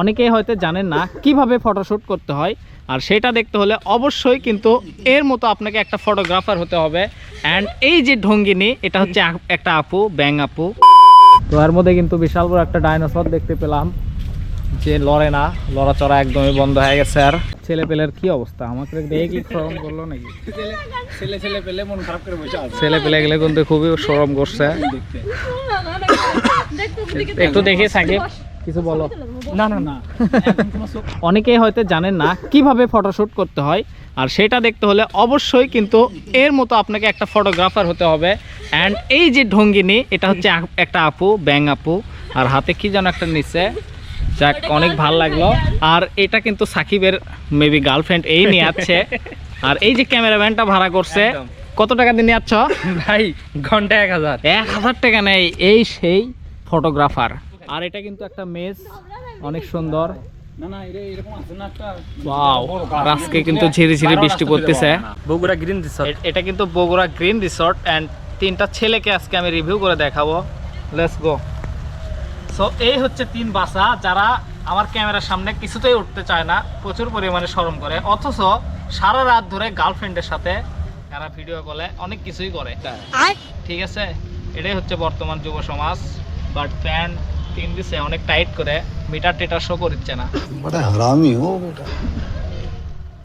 অনেকেই হয়তো জানেন না কীভাবে ফটোশ্যুট করতে হয়। আর সেটা দেখতে হলে অবশ্যই কিন্তু এর মতো আপনাকে একটা ফটোগ্রাফার হতে হবে। অ্যান্ড এই যে ঢঙ্গিনী এটা হচ্ছে একটা আপু ব্যাং আপু। তো এর মধ্যে কিন্তু বিশাল বড় একটা ডাইনোসর দেখতে পেলাম যে লড়ে না লড়াচড়া একদমই বন্ধ হয়ে গেছে আর। ছেলে পেলের কি অবস্থা? আমাকে দেখে কি শরম করল নাকি? ছেলে ছেলে পেলে মন খারাপ করে বসে আছে। ছেলে পেলে গেলে কিন্তু খুবই শরম করছে। একটু দেখে সাকিব। কিছু বলো। না না না। অনেকেই হয়তো জানেন না কীভাবে ফটোশ্যুট করতে হয় আর সেটা দেখতে হলে অবশ্যই কিন্তু এর মতো আপনাকে একটা ফটোগ্রাফার হতে হবে। অ্যান্ড এই যে ঢঙ্গিনী এটা হচ্ছে একটা আপু ব্যাং আপু আর হাতে কি যেন একটা নিচ্ছে যাক অনেক ভালো লাগল। আর এটা কিন্তু সাকিবের মেবি গার্লফ্রেন্ড এই নিয়ে আছে। আর এই যে ক্যামেরাম্যানটা ভাড়া করছে কত টাকা দিয়ে নিয়ে যাচ্ছ? ভাই ঘণ্টা এক হাজার। এক হাজার টাকা নেই এই সেই ফটোগ্রাফার আর এটা কিন্তু একটা মেজ অনেক সুন্দর। না না এরে এরকম আছে না একটা ওয়াও আর আজকে কিন্তু ঝিরি ঝিরি বৃষ্টি পড়তেছে। বগুড়া গ্রিন রিসর্ট এটা কিন্তু বগুড়া গ্রিন রিসর্ট অ্যান্ড তিনটা ছেলেকে আজকে আমি রিভিউ করে দেখাবো। লেটস গো সো এই হচ্ছে তিন বাসা যারা আমার ক্যামেরার সামনে কিছুতেই উঠতে চায় না প্রচুর পরিমাণে শরম করে। অথচ সারা রাত ধরে গার্লফ্রেন্ডের সাথে এরা ভিডিও কলে অনেক কিছুই করে। ঠিক আছে? এটাই হচ্ছে বর্তমান যুব সমাজ বাট প্যান্ট পিন দিছে অনেক টাইট করে মিটার টেটার শো করছে না। বড় হারামি ও বেটা।